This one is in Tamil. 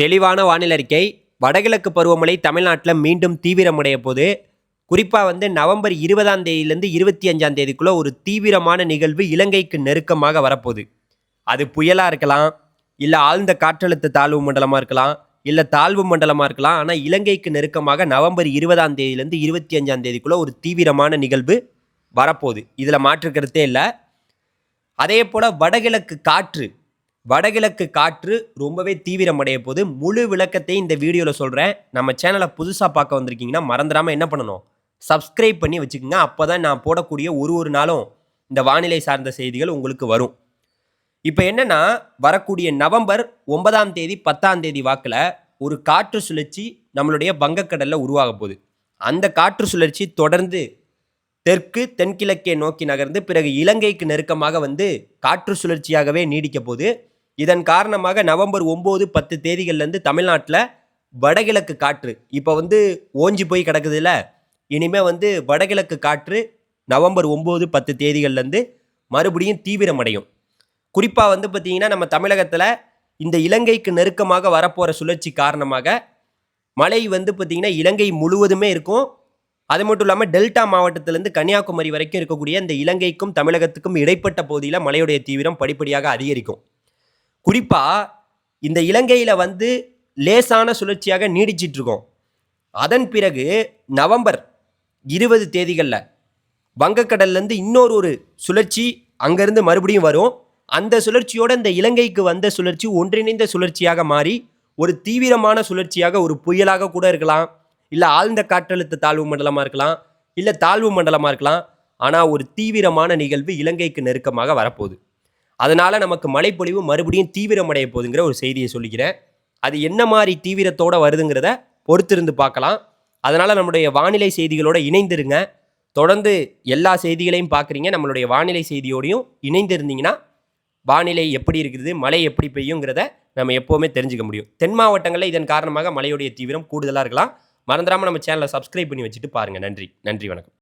தெளிவான வானிலை அறிக்கை. வடகிழக்கு பருவமழை தமிழ்நாட்டில் மீண்டும் தீவிரமடைய போது குறிப்பாக வந்து நவம்பர் இருபதாம் தேதியிலேருந்து இருபத்தி அஞ்சாம் தேதிக்குள்ளே ஒரு தீவிரமான நிகழ்வு இலங்கைக்கு நெருக்கமாக வரப்போகுது. அது புயலாக இருக்கலாம் இல்லை ஆழ்ந்த காற்றழுத்த தாழ்வு மண்டலமாக இருக்கலாம் இல்லை தாழ்வு மண்டலமாக இருக்கலாம். ஆனால் இலங்கைக்கு நெருக்கமாக நவம்பர் இருபதாம் தேதியிலேருந்து இருபத்தி அஞ்சாம் தேதிக்குள்ளே ஒரு தீவிரமான நிகழ்வு வரப்போகுது. இதில் மாற்றுக்கிறதே இல்லை. அதே போல் வடகிழக்கு காற்று வடகிழக்கு காற்று ரொம்பவே தீவிரமடைய போது முழு விளக்கத்தையும் இந்த வீடியோவில் சொல்கிறேன் நம்ம சேனலை புதுசாக பார்க்க வந்திருக்கீங்கன்னா மறந்துடாமல் என்ன பண்ணணும்? சப்ஸ்கிரைப் பண்ணி வச்சுக்கோங்க. அப்போ தான் நான் போடக்கூடிய ஒரு ஒரு நாளும் இந்த வானிலை சார்ந்த செய்திகள் உங்களுக்கு வரும். இப்போ என்னென்னா வரக்கூடிய நவம்பர் ஒன்பதாம் தேதி பத்தாம் தேதி வாக்கில் ஒரு காற்று சுழற்சி நம்மளுடைய வங்கக்கடலில் உருவாக போகுது. அந்த காற்று சுழற்சி தொடர்ந்து தெற்கு தென்கிழக்கே நோக்கி நகர்ந்து பிறகு இலங்கைக்கு நெருக்கமாக வந்து காற்று சுழற்சியாகவே நீடிக்க போகுது. இதன் காரணமாக நவம்பர் ஒம்பது பத்து தேதிகள்லேருந்து தமிழ்நாட்டில் வடகிழக்கு காற்று. இப்போ வந்து ஓஞ்சி போய் கிடக்குதுல்ல? இனிமேல் வந்து வடகிழக்கு காற்று நவம்பர் ஒம்பது பத்து தேதிகள்லேருந்து மறுபடியும் தீவிரமடையும். குறிப்பாக வந்து பார்த்திங்கன்னா நம்ம தமிழகத்தில் இந்த இலங்கைக்கு நெருக்கமாக வரப்போகிற சுழற்சி காரணமாக மழை வந்து பார்த்திங்கன்னா இலங்கை முழுவதுமே இருக்கும். அது மட்டும் இல்லாமல் டெல்டா மாவட்டத்திலேருந்து கன்னியாகுமரி வரைக்கும் இருக்கக்கூடிய இந்த இலங்கைக்கும் தமிழகத்துக்கும் இடைப்பட்ட பகுதியில் மழையுடைய தீவிரம் படிப்படியாக அதிகரிக்கும். குறிப்பாக இந்த இலங்கையில் வந்து லேசான சுழற்சியாக நீடிச்சிட்ருக்கோம். அதன் பிறகு நவம்பர் இருபது தேதிகளில் வங்கக்கடல்லேருந்து இன்னொரு ஒரு சுழற்சி அங்கேருந்து மறுபடியும் வரும். அந்த சுழற்சியோட இந்த இலங்கைக்கு வந்த சுழற்சி ஒன்றிணைந்த சுழற்சியாக மாறி ஒரு தீவிரமான சுழற்சியாக ஒரு புயலாக கூட இருக்கலாம். இல்லை ஆழ்ந்த காற்றழுத்த தாழ்வு மண்டலமாக இருக்கலாம். இல்லை தாழ்வு மண்டலமாக இருக்கலாம். ஆனால் ஒரு தீவிரமான நிகழ்வு இலங்கைக்கு நெருக்கமாக வரப்போகுது. அதனால் நமக்கு மழைப்பொழிவு மறுபடியும் தீவிரமடைய போகுதுங்கிற ஒரு செய்தியை சொல்லிக்கிறேன். அது என்ன மாதிரி தீவிரத்தோட வருதுங்கிறத பொறுத்திருந்து பார்க்கலாம். அதனால் நம்மளுடைய வானிலை செய்திகளோடு இணைந்திருங்க. தொடர்ந்து எல்லா செய்திகளையும் பார்க்குறீங்க. நம்மளுடைய வானிலை செய்தியோடையும் இணைந்திருந்தீங்கன்னா வானிலை எப்படி இருக்குது மழை எப்படி பெய்யுங்கிறத நம்ம எப்போவுமே தெரிஞ்சுக்க முடியும். தென் மாவட்டங்களில் இதன் காரணமாக மழையுடைய தீவிரம் கூடுதலாக இருக்கலாம். மறந்துடாமல் நம்ம சேனலை சப்ஸ்கிரைப் பண்ணி வச்சுட்டு பாருங்கள் நன்றி. நன்றி வணக்கம்.